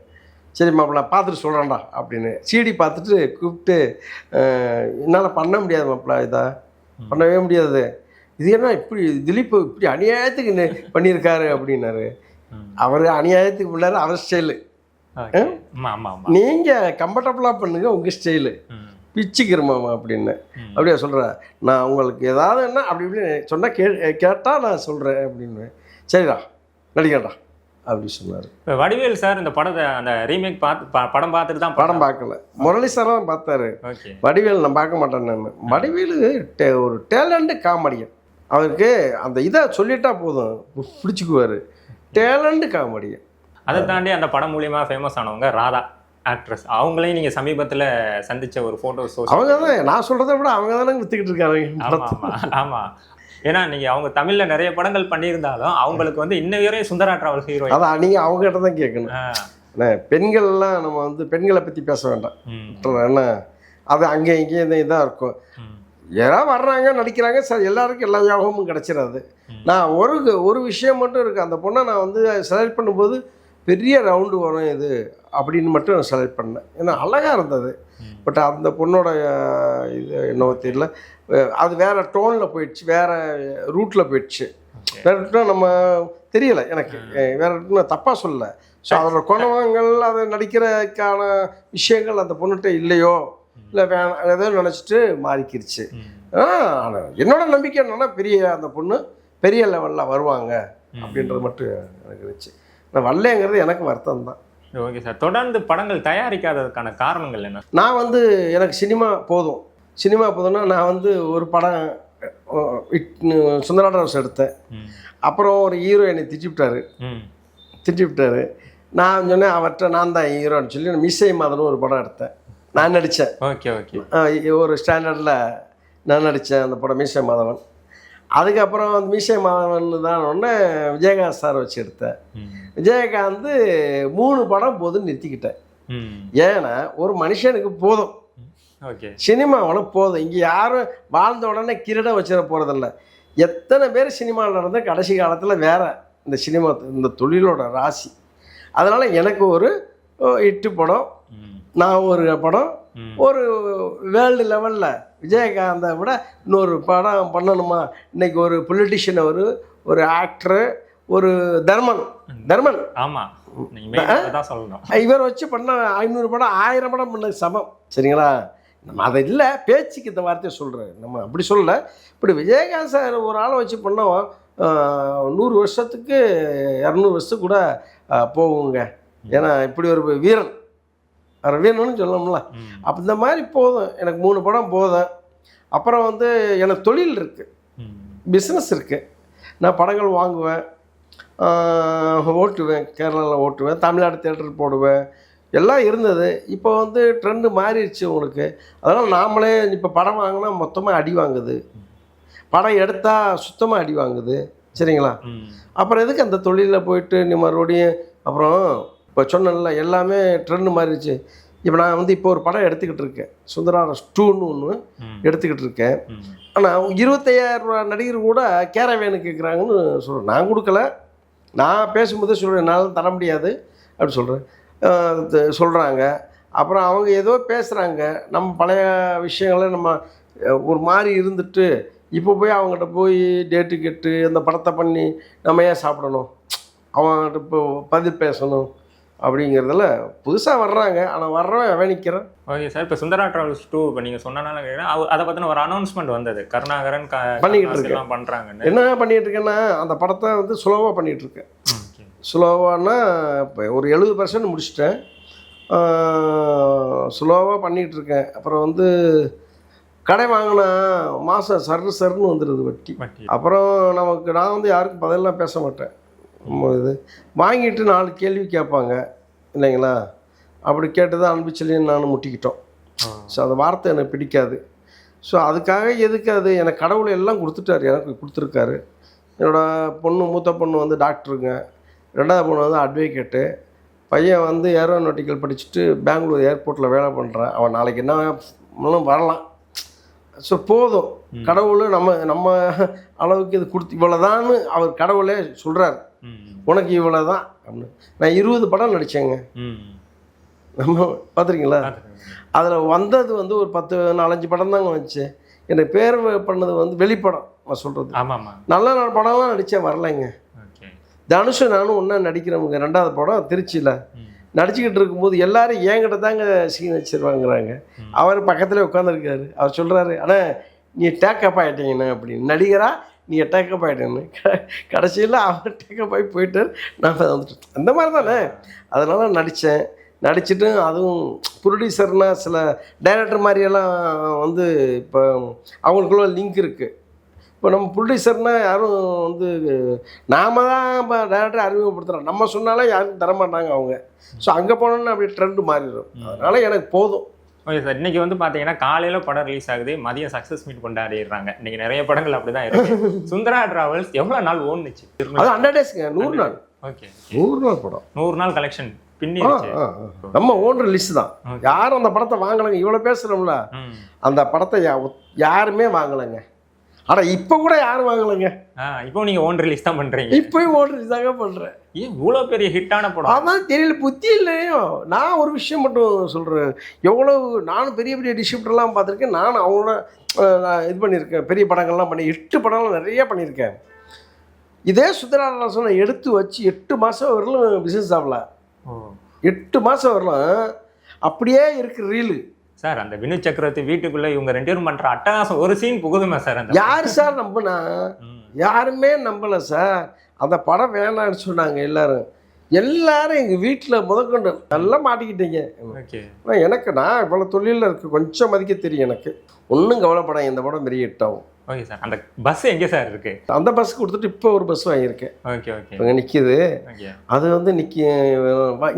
சரி மாப்பிள்ள பார்த்துட்டு சொல்கிறேன்டா அப்படின்னு சிடி பார்த்துட்டு கூப்பிட்டு "அஹ், என்னால் பண்ண முடியாது மாப்பிள்ள இதா. பண்ணவே முடியாது. இது என்ன இப்படி திலீப் இப்படி அநியாயத்துக்கு பண்ணியிருக்காரு அப்படின்னாரு. அவர் அநியாயத்துக்கு பண்ணாரு அவர் ஸ்டைலு நீங்கள் கம்ஃபர்டபுளாக பண்ணுங்க உங்கள் ஸ்டைலு ம். பிச்சுக்கிறேன் மாமா அப்படின்னு. அப்படியா சொல்கிறேன் நான் உங்களுக்கு ஏதாவது என்ன அப்படி இப்படின்னு சொன்னால் கே கேட்டால் நான் சொல்கிறேன் அப்படின்னு. சரிடா நடிகடா அப்படி சொன்னார். இப்ப வடிவேல் சார் இந்த படத்தை அந்த ரீமேக் பார்த்து படம் பார்த்துட்டு தான் படம் பார்க்கல. முரளி சார் தான் பார்த்தாரு. வடிவேல் நான் பார்க்க மாட்டேன் நான். வடிவேலு ஒரு டேலண்ட் காமெடியன். அவருக்கு அந்த இதை சொல்லிட்டா போதும். பிடிச்சிக்குவார். Talent comedian. அதை தாண்டி அந்த படம் மூலியமா ஃபேமஸ் ஆனவங்க ராதா ஆக்ட்ரஸ் அவங்களையும் நீங்க சமீபத்துல சந்திச்ச ஒரு போட்டோ அவங்க தான் நான் சொல்கிறத விட அவங்க தானே விற்றுக்கிட்டு இருக்காங்க. ஆமா படத்தை. ஏன்னா நீங்க அவங்க தமிழ்ல நிறைய படங்கள் பண்ணியிருந்தாலும் அவங்களுக்கு வந்து இன்ன வரையும் சுந்தரா டிராவல் ஹீரோ அதான் நீங்கள் அவங்ககிட்ட தான் கேட்கணும். என்ன பெண்கள்லாம் நம்ம வந்து பெண்களை பற்றி பேச வேண்டாம். என்ன? அது அங்கே இங்கேயும் இதாக இருக்கும். யாராவது வர்றாங்க நடிக்கிறாங்க சார் எல்லாருக்கும் எல்லா யோகமும் கிடச்சிடாது நான் ஒரு ஒரு விஷயம் மட்டும் இருக்குது அந்த பொண்ணை நான் வந்து செலக்ட் பண்ணும்போது பெரிய ரவுண்டு வரும் இது அப்படின்னு மட்டும் நான் செலக்ட் பண்ணேன். ஏன்னா அழகாக இருந்தது. பட் அந்த பொண்ணோட இது என்னவோ தெரியல. அது வேறு டோனில் போயிடுச்சு வேறு ரூட்டில் போயிடுச்சு. வேற ரூட்னா நம்ம தெரியல எனக்கு. வேற ரூட் நான் தப்பாக சொல்லல. ஸோ அதோட குணவங்கள் அதை நடிக்கிறதுக்கான விஷயங்கள் அந்த பொண்ணுகிட்ட இல்லையோ இல்லை வேணாம் ஏதோ நினச்சிட்டு மாறிக்கிருச்சு. ஆ, ஆனா என்னோட நம்பிக்கை என்னன்னா பெரிய அந்த பொண்ணு பெரிய லெவலில் வருவாங்க அப்படின்றது மட்டும் எனக்கு இருந்துச்சு. நான் வரலைங்கிறது எனக்கு வருத்தம் தான் ஓகே சார் தொடர்ந்து படங்கள் தயாரிக்காததுக்கான காரணங்கள் என்ன? நான் வந்து எனக்கு சினிமா போதும். சினிமா போதும்னா நான் வந்து ஒரு படம் இட்- சுந்தராடரஸ் எடுத்தேன். அப்புறம் ஒரு ஹீரோ என்னை திட்டிவிட்டாரு ம். திட்டிவிட்டாரு நான் சொன்னேன் அவர்கிட்ட நான் தான் ஹீரோன்னு சொல்லி மிஸ்ஸை மாதனும் ஒரு படம் எடுத்தேன். நான் நடித்தேன் ஓகே ஓகே. ஒரு ஸ்டாண்டர்டில் நான் நடித்தேன் அந்த படம் மீசை மாதவன் அதுக்கப்புறம் அந்த மீசை மாதவன் தான் ஒன்று விஜயகாந்த் சார் வச்சு எடுத்தேன். விஜயகாந்த் மூணு படம் போதும் நிறுத்திக்கிட்டேன். ஏன்னா ஒரு மனுஷனுக்கு போதும் ஓகே சினிமாவில் போதும் இங்கே யாரும் வாழ்ந்த உடனே கிரீட வச்சிட போகிறதில்ல எத்தனை பேர் சினிமாவில் நடந்து கடைசி காலத்தில் வேற இந்த சினிமா இந்த தொழிலோட ராசி அதனால் எனக்கு ஒரு இட்டு படம். நான் ஒரு படம். ஒரு வேர்ல்டு லெவலில் விஜயகாந்தை விட இன்னொரு படம் பண்ணணுமா? இன்னைக்கு ஒரு பொலிட்டிஷியன் ஒரு ஒரு ஆக்டரு ஒரு தர்மன். தர்மன். ஆமா. நீங்க மெயின் தான் சொல்லணும். இவர் வச்சு பண்ண ஐநூறு படம் ஆயிரம் படம் பண்ண சமம். சரிங்களா? நம்ம அதை இல்லை பேச்சுக்கு இந்த வார்த்தையை சொல்கிறேன் நம்ம அப்படி சொல்லல. இப்படி விஜயகாந்த் சார் ஒரு ஆளை வச்சு பண்ணோம். நூறு வருஷத்துக்கு இரநூறு வருஷத்துக்கு கூட போகுங்க. ஏன்னா இப்படி ஒரு வீரன். வீரன்னு சொல்லணும்ல. அப்போ இந்த மாதிரி போதும். எனக்கு மூணு படம் போதும். அப்புறம் வந்து எனக்கு தொழில் இருக்குது. பிஸ்னஸ் இருக்குது நான் படங்கள் வாங்குவேன். ஓட்டுவேன். கேரளாவில் ஓட்டுவேன். தமிழ்நாடு தேட்டர் போடுவேன். எல்லாம் இருந்தது. இப்போ வந்து ட்ரெண்டு மாறிடுச்சு உங்களுக்கு. அதனால் நாமளே இப்போ படம் வாங்கினா மொத்தமாக அடி வாங்குது. படம் எடுத்தால் சுத்தமாக அடி வாங்குது. சரிங்களா. அப்புறம் எதுக்கு அந்த தொழிலில் போயிட்டு நீ மறுபடியும் அப்புறம் இப்போ சொன்னேன்ல எல்லாமே ட்ரெண்டு மாறிடுச்சு. இப்போ நான் வந்து இப்போ ஒரு படம் எடுத்துக்கிட்டு இருக்கேன். சுந்தராரஸ் டூன்னு ஒன்று. எடுத்துக்கிட்டு இருக்கேன். ஆனால் இருபத்தையாயிரம் ரூபா நடிகர் கூட கேரவேனு கேட்குறாங்கன்னு சொல்கிறேன் நான் கொடுக்கல. நான் பேசும்போது சொல்கிறேன் என்னால் தர முடியாது. அப்படி சொல்கிறேன் சொல்கிறாங்க அப்புறம் அவங்க ஏதோ பேசுகிறாங்க நம்ம பழைய விஷயங்களை நம்ம ஒரு மாதிரி இருந்துட்டு இப்போ போய் அவங்ககிட்ட போய் டேட்டு கெட்டு அந்த படத்தை பண்ணி நம்ம ஏன் சாப்பிடணும்? அவங்ககிட்ட இப்போ பதில் பேசணும். அப்படிங்கிறதுல புதுசாக வர்றாங்க. ஆனால் வர்றவன் அவன் நிற்கிறான் ஓகே சார் இப்போ சுந்தரா டிராவல்ஸ் டூ இப்போ நீங்கள் சொன்னனால கேட்குறேன் அதை பற்றின ஒரு அனௌன்ஸ்மெண்ட் வந்தது. கருணாகரன் பண்ணிக்கிட்டு இருக்கேன். எல்லாம் பண்ணுறாங்கன்னு என்ன பண்ணிகிட்டு இருக்கேன்னா அந்த படத்தை வந்து சுலோவாக பண்ணிகிட்டு இருக்கேன். ஸ்லோவானா இப்போ ஒரு எழுபது பர்சன்ட் முடிச்சிட்டேன். ஸ்லோவாக பண்ணிகிட்டு இருக்கேன். அப்புறம் வந்து கடை வாங்கினா மாதம் சர்ரு சர்ன்னு வந்துடுது வட்டி. அப்புறம் நமக்கு நான் வந்து யாருக்கும் பதிலெலாம் பேச மாட்டேன். இது வாங்கிட்டு நாலு கேள்வி கேட்பாங்க இல்லைங்களா? அப்படி கேட்டு தான் அனுப்பிச்சலையும் நான் முட்டிக்கிட்டோம். ஸோ அந்த வார்த்தை எனக்கு பிடிக்காது. ஸோ அதுக்காக எதுக்கு அது? எனக்கு கடவுள் எல்லாம் கொடுத்துட்டாரு எனக்கு கொடுத்துருக்காரு. என்னோட பொண்ணு மூத்த பொண்ணு வந்து டாக்டருங்க. ரெண்டாவது பொண்ணு வந்து அட்வொகேட்டு. பையன் வந்து ஏரோநாட்டிக்கல் படிச்சுட்டு பெங்களூர் ஏர்போர்ட்டில் வேலை பண்ணுறான் அவன் நாளைக்கு என்ன வரலாம். ஸோ போதும். கடவுள் நம்ம நம்ம அளவுக்கு இது கொடுத்து இவ்வளோதான்னு அவர் கடவுளே சொல்கிறார். உனக்கு இவ்வளோ தான் அப்படின்னு. நான் இருபது படம் நடித்தேங்க ம். நம்ம பார்த்துருக்கீங்களா. அதில் வந்தது வந்து ஒரு பத்து நாலஞ்சு படம் தாங்க வந்துச்சு. எனக்கு பேர் பண்ணது வந்து வெளிப்படம் நான் சொல்கிறது நல்ல நல்ல படம்லாம் நடித்தேன் வரலைங்க. தனுஷு நானும் ஒன்றா நடிக்கிறவங்க ரெண்டாவது படம் திருச்சியில். நடிச்சுக்கிட்டு இருக்கும்போது எல்லாரும் என்கிட்ட தாங்க சீன் வச்சிருவாங்கிறாங்க. அவர் பக்கத்தில் உட்காந்துருக்காரு அவர் சொல்கிறாரு ஆனால் நீ டேக்கப் ஆகிட்டீங்கண்ணே அப்படின்னு. நடிகரா நீங்கள் டேக்கப் ஆகிட்டேன்னு கடைசியில் அவர் டேக்கப் ஆகி போயிட்டார் நான் வந்துட்டு அந்த மாதிரி தானே அதனால் நடித்தேன் நடிச்சுட்டு அதுவும் ப்ரொடியூசர்னா சில டைரக்டர் மாதிரியெல்லாம் வந்து இப்போ அவங்களுக்குள்ள லிங்க் இருக்குது இப்போ நம்ம ப்ரொடியூசர்னா யாரும் வந்து நாம தான் இப்போ டேரக்டர் அறிமுகப்படுத்துகிறோம் நம்ம சொன்னாலே யாரும் தரமாட்டாங்க அவங்க. ஸோ அங்கே போனோன்னா அப்படியே ட்ரெண்டு மாறிடும். அதனால் எனக்கு போதும். ஓகே சார் இன்னைக்கு வந்து பாத்தீங்கன்னா காலையில படம் ரிலீஸ் ஆகுது. மதியம் சக்சஸ் மீட் கொண்டாடிடுறாங்க. இன்னைக்கு நிறைய படங்கள் அப்படிதான் இருக்கு. (laughs) சுந்தரா டிராவல்ஸ் எவ்வளவு நாள் ஓடுனுச்சு? அது ஹண்ட்ரட் டேஸ்ங்க நூறு நாள். ஓகே நூறு நாள் படம். நூறு நாள் கலெக்ஷன் ஆ. நம்ம ஓன் ரிலீஸ் தான். யாரும் அந்த படத்தை வாங்கலைங்க. இவ்வளோ பேசுகிறோம்ல. அந்த படத்தை யாருமே வாங்கலைங்க. ஆனால் இப்போ கூட யாரும் வாங்கலைங்க. இப்போ நீங்க ஓன் ரிலீஸ் தான் பண்றீங்க. இப்போயும் ஓன் ரிலீஸ் தாங்க பண்ணுறேன் ஏன் இவ்வளவு பெரிய ஹிட்டான படம்? அதான் தெரியல புத்தி இல்லையோ. நான் ஒரு விஷயம் மட்டும் சொல்கிறேன் எவ்வளவு நானும் பெரிய பெரிய டிஸ்ட்ரிபியூட்டர்லாம் பார்த்துருக்கேன். நானும் அவங்களோட நான் இது பண்ணியிருக்கேன். பெரிய படங்கள்லாம் பண்ணி எட்டு படம்லாம் நிறைய பண்ணியிருக்கேன். இதே சுந்தராசனை எடுத்து வச்சு எட்டு மாதம் வரலும் பிஸ்னஸ் ஆகல. எட்டு மாதம் வரலாம் அப்படியே இருக்கு ரீலு சார் அந்த வினு சக்கரவர்த்தி வீட்டுக்குள்ள இவங்க ரெண்டு பேரும் பண்ற அட்டகாசம் ஒரு சீன் புகுதுமா சார் அந்த யார் சார் நம்பினா. யாருமே நம்பலை சார். அந்த படம் வேணாம்னு சொன்னாங்க எல்லாரும். எல்லாரும் எங்கள் வீட்டில் முதற்கொண்டு நல்லா மாட்டிக்கிட்டீங்க. எனக்கு நான் இவ்வளோ தொழிலில் இருக்கு கொஞ்சம் மதிக்க தெரியும் எனக்கு. ஒன்றும் கவலைப்படாங்க இந்த படம் பெரிய ஓகே சார். அந்த பஸ் எங்க சார் இருக்கு? அந்த பஸ் கொடுத்துட்டு இப்போ ஒரு பஸ் வாங்கியிருக்கேன். Okay okay. இப்போ நிற்கிது அது வந்து நிற்க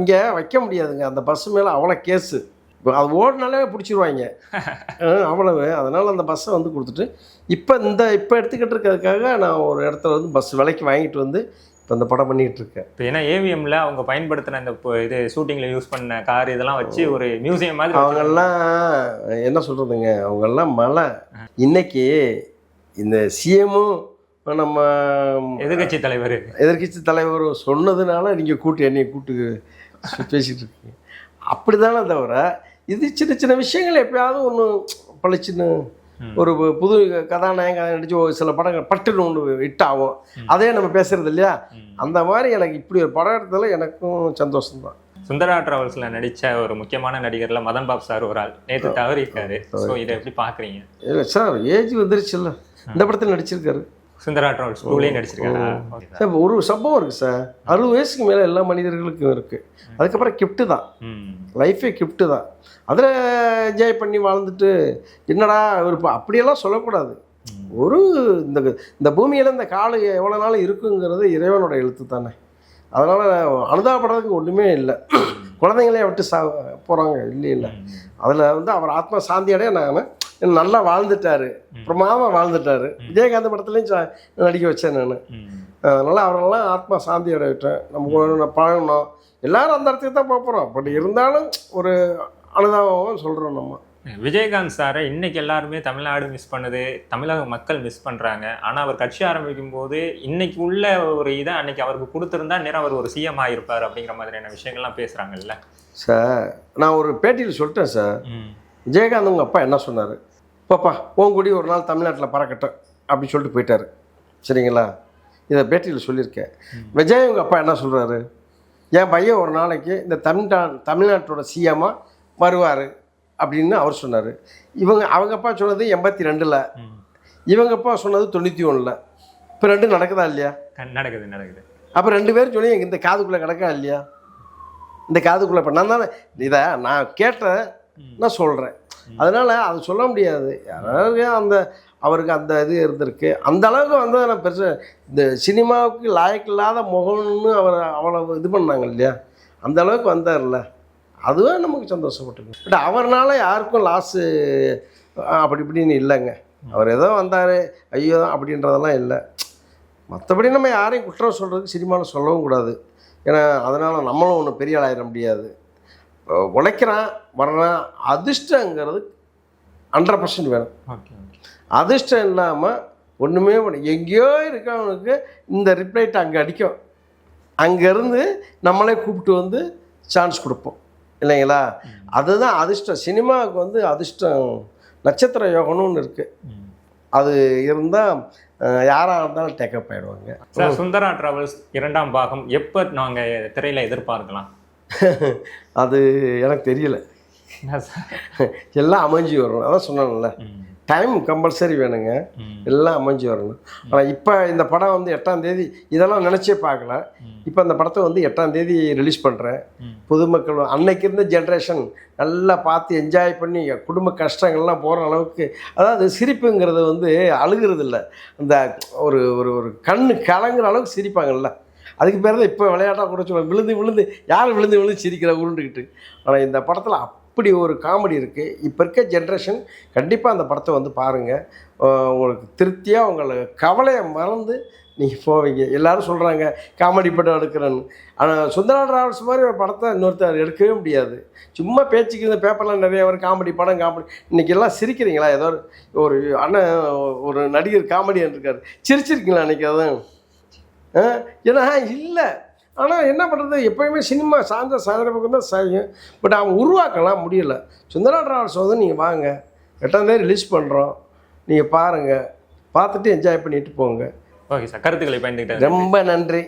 இங்கே வைக்க முடியாதுங்க. அந்த பஸ் மேலே அவ்வளோ கேஸு இப்போ அது ஓடினாலே பிடிச்சிருவாங்க. அவ்வளவு. அதனால் அந்த பஸ்ஸை வந்து கொடுத்துட்டு இப்போ இந்த இப்போ எடுத்துக்கிட்டு இருக்கிறதுக்காக நான் ஒரு இடத்துல வந்து பஸ் விலைக்கு வாங்கிட்டு வந்து இப்போ இந்த படம் பண்ணிக்கிட்டு இருக்கேன். இப்போ ஏன்னா ஏவிஎம்ல அவங்க பயன்படுத்தின இந்த இப்போ இது ஷூட்டிங்ல யூஸ் பண்ண கார் இதெல்லாம் வச்சு ஒரு மியூசியம் மாதிரி. அவங்கெல்லாம் என்ன சொல்கிறதுங்க அவங்கெல்லாம் மலை இன்னைக்கு இந்த சிஎம்மும் நம்ம எதிர்க்கட்சி தலைவர். எதிர்க்கட்சி தலைவர் சொன்னதுனால நீங்கள் கூட்டு என்னைய கூட்டு பேசிகிட்டு இருக்கீங்க. அப்படி தானே தவிர இது சின்ன சின்ன விஷயங்கள் எப்பயாவது ஒன்று பளிச்சுன்னு ஒரு புது கதாநாயகன் நடிச்சு சில படங்கள் பட்டுன்னு ஒன்று ஹிட் ஆகும். அதே நம்ம பேசுறது இல்லையா? அந்த மாதிரி எனக்கு இப்படி ஒரு படம் எடுத்ததில் எனக்கும் சந்தோஷம்தான். சுந்தரா டிராவல்ஸ்ல நடிச்ச ஒரு முக்கியமான நடிகர்ல மதன் பாப் சார் ஒரு ஆள். நேத்து தவறிட்டாரு ஸோ இதை எப்படி பாக்குறீங்க இல்லை சார் ஏஜ் வந்துருச்சுல்ல. இந்த படத்தில் நடிச்சிருக்காரு. சுந்தரா நடிச்சிருக்காரா? Okay sir. சார் ஒரு சம்பவம் இருக்குது சார். அறுபது வயசுக்கு மேலே எல்லா மனிதர்களுக்கும் இருக்குது அதுக்கப்புறம் கிஃப்ட்டு தான். லைஃபே கிஃப்ட்டு தான். அதில் என்ஜாய் பண்ணி வாழ்ந்துட்டு என்னடா விருப்பம் அப்படியெல்லாம் சொல்லக்கூடாது. ஒரு இந்த இந்த பூமியில் இந்த காடு எவ்வளோ நாள் இருக்குங்கிறது இறைவனோட எழுத்து தானே. அதனால் அனுதாபப்படுறதுக்கு ஒன்றுமே இல்லை. குழந்தைங்களே விட்டு சா போகிறாங்க இல்லை. இல்லை அதில் வந்து அவர் ஆத்மா சாந்தி அடைய நான். நல்லா வாழ்ந்துட்டாரு. பிரமாதமாக வாழ்ந்துட்டாரு. விஜயகாந்த் படத்துலையும் நடிக்க வச்சேன் நான். அதனால் அவரெல்லாம் ஆத்மா சாந்தி அடையிட்டேன் நம்ம பழகணும். எல்லாரும் அந்த இடத்துக்கு தான் போக போகிறோம் பட் இருந்தாலும் ஒரு அனுதாபம் சொல்கிறோம் நம்ம. விஜயகாந்த் சாரை இன்னைக்கு எல்லாருமே தமிழ்நாடு மிஸ் பண்ணுது தமிழக மக்கள் மிஸ் பண்றாங்க. ஆனா அவர் கட்சி ஆரம்பிக்கும் போது இன்னைக்கு உள்ள ஒரு இதை அன்னைக்கு அவருக்கு கொடுத்திருந்தா நேரம் அவர் ஒரு சிஎம் ஆயிருப்பார் அப்படிங்கிற மாதிரியான விஷயங்கள்லாம் பேசுறாங்கல்ல. சார் நான் ஒரு பேட்டியில் சொல்லிட்டேன் சார். விஜயகாந்த் உங்கள் அப்பா என்ன சொன்னார்? பாப்பா உன் கூடி ஒரு நாள் தமிழ்நாட்டில் பறக்கட்டும் அப்படின்னு சொல்லிட்டு போயிட்டாரு. சரிங்களா? இதை பேட்டியில் சொல்லியிருக்கேன். விஜய் உங்கள் அப்பா என்ன சொல்கிறாரு என் பையன் ஒரு நாளைக்கு இந்த தமிழ்நா தமிழ்நாட்டோட சிஎம்மாக வருவார் அப்படின்னு அவர் சொன்னார். இவங்க அவங்க அப்பா சொன்னது எண்பத்தி ரெண்டில். இவங்க அப்பா சொன்னது தொண்ணூற்றி ஒன்றில் இப்போ ரெண்டும் நடக்குதா இல்லையா? நடக்குது நடக்குது. அப்போ ரெண்டு பேரும் சொல்லி எங்க இந்த காதுக்குள்ளே கிடக்கா இல்லையா? இந்த காதுக்குள்ளே இப்போ நான் தானே இதை நான் கேட்டேன். நான் சொல்கிறேன் அதனால் அது சொல்ல முடியாது. யாராவது அந்த அவருக்கு அந்த இது இருந்திருக்கு. அந்த அளவுக்கு வந்து நான் பெருசு இந்த சினிமாவுக்கு லாயக்கு இல்லாத முகம்னு அவர் அவ்வளோ இது பண்ணாங்க இல்லையா? அந்த அளவுக்கு வந்தார்ல. அதுவே நமக்கு சந்தோஷப்பட்டுங்க பட் அவர்னால யாருக்கும் லாஸு அப்படி இப்படின்னு இல்லைங்க. அவர் ஏதோ வந்தார் ஐயோ அப்படின்றதெல்லாம் இல்லை. மற்றபடி நம்ம யாரையும் குற்றம் சொல்கிறதுக்கு சினிமாவில் சொல்லவும் கூடாது. ஏன்னா அதனால் நம்மளும் ஒன்றும் பெரிய ஆளாயிட முடியாது. உழைக்கிறான் வர்றான். அதிர்ஷ்டங்கிறது ஹண்ட்ரட் பர்சன்ட் வேணும். அதிர்ஷ்டம் இல்லாமல் ஒன்றுமே எங்கேயோ இருக்கவனுக்கு இந்த ரிப்ளைட் அங்கே அடிக்கும். அங்கேருந்து நம்மளே கூப்பிட்டு வந்து சான்ஸ் கொடுப்போம். இல்லைங்களா? அதுதான் அதிர்ஷ்டம். சினிமாவுக்கு வந்து அதிர்ஷ்டம் நட்சத்திர யோகம்னு ஒன்று இருக்குது. அது இருந்தால் யாராக இருந்தாலும் டேக்கப் ஆகிடுவாங்க சார் சுந்தரா டிராவல்ஸ் இரண்டாம் பாகம் எப்போ நாங்க திரையில எதிர்பார்க்கலாம்? அது எனக்கு தெரியல. எல்லாம் அமைஞ்சு வரணும். அதான் சொன்னேன்ல ம். டைம் கம்பல்சரி வேணுங்க. எல்லாம் அமைஞ்சு வரணும். ஆனால் இப்போ இந்த படம் வந்து எட்டாம் தேதி இதெல்லாம் நினச்சே பார்க்கல. இப்போ அந்த படத்தை வந்து எட்டாம் தேதி ரிலீஸ் பண்ணுறேன். பொதுமக்கள் அன்னைக்கு இருந்த ஜென்ரேஷன் நல்லா பார்த்து என்ஜாய் பண்ணி குடும்ப கஷ்டங்கள்லாம் போகிற அளவுக்கு அதாவது சிரிப்புங்கிறது வந்து அழுகிறது இல்லை அந்த ஒரு ஒரு ஒரு கண்ணு கலங்குற அளவுக்கு சிரிப்பாங்கல்ல. அதுக்கு பேர் தான் இப்போ விளையாட்டாக கூட சொல்லுவாங்க. விழுந்து விழுந்து யார் விழுந்து விழுந்து சிரிக்கிற உருண்டுக்கிட்டு ஆனால் இந்த படத்தில் அப்படி ஒரு காமெடி இருக்குது இப்போ இருக்க ஜென்ரேஷன் கண்டிப்பாக அந்த படத்தை வந்து பாருங்கள் உங்களுக்கு திருப்தியாக உங்களை கவலையை மறந்து நீங்கள் போவீங்க. எல்லோரும் சொல்கிறாங்க காமெடி படம் எடுக்கிறேன்னு. ஆனால் சுந்தரா டிராவல்ஸ் மாதிரி ஒரு படத்தை இன்னொருத்தர் எடுக்கவே முடியாது. சும்மா பேச்சுக்கு இந்த பேப்பர்லாம் நிறைய வரும். காமெடி படம் காமெடி. இன்றைக்கி எல்லாம் சிரிக்கிறீங்களா? ஏதோ ஒரு- அண்ணன் ஒரு நடிகர் காமெடியன் இருக்கார். சிரிச்சிருக்கீங்களா அன்றைக்கி அதான். ஏன்னா இல்லை. ஆனால் என்ன பண்ணுறது எப்போயுமே சினிமா சார்ந்த சாதனை பக்கம் தான் செய்யும் பட் அவன் உருவாக்கலாம் முடியல. சுந்தரா டிராவல்ஸ் வந்து நீங்கள் வாங்க. எட்டாம் தேதி ரிலீஸ் பண்ணுறோம் நீங்கள் பாருங்கள் பார்த்துட்டு என்ஜாய் பண்ணிட்டு போங்க. Okay sir. கருத்துக்களை பயந்துக்கிட்டேன். ரொம்ப நன்றி.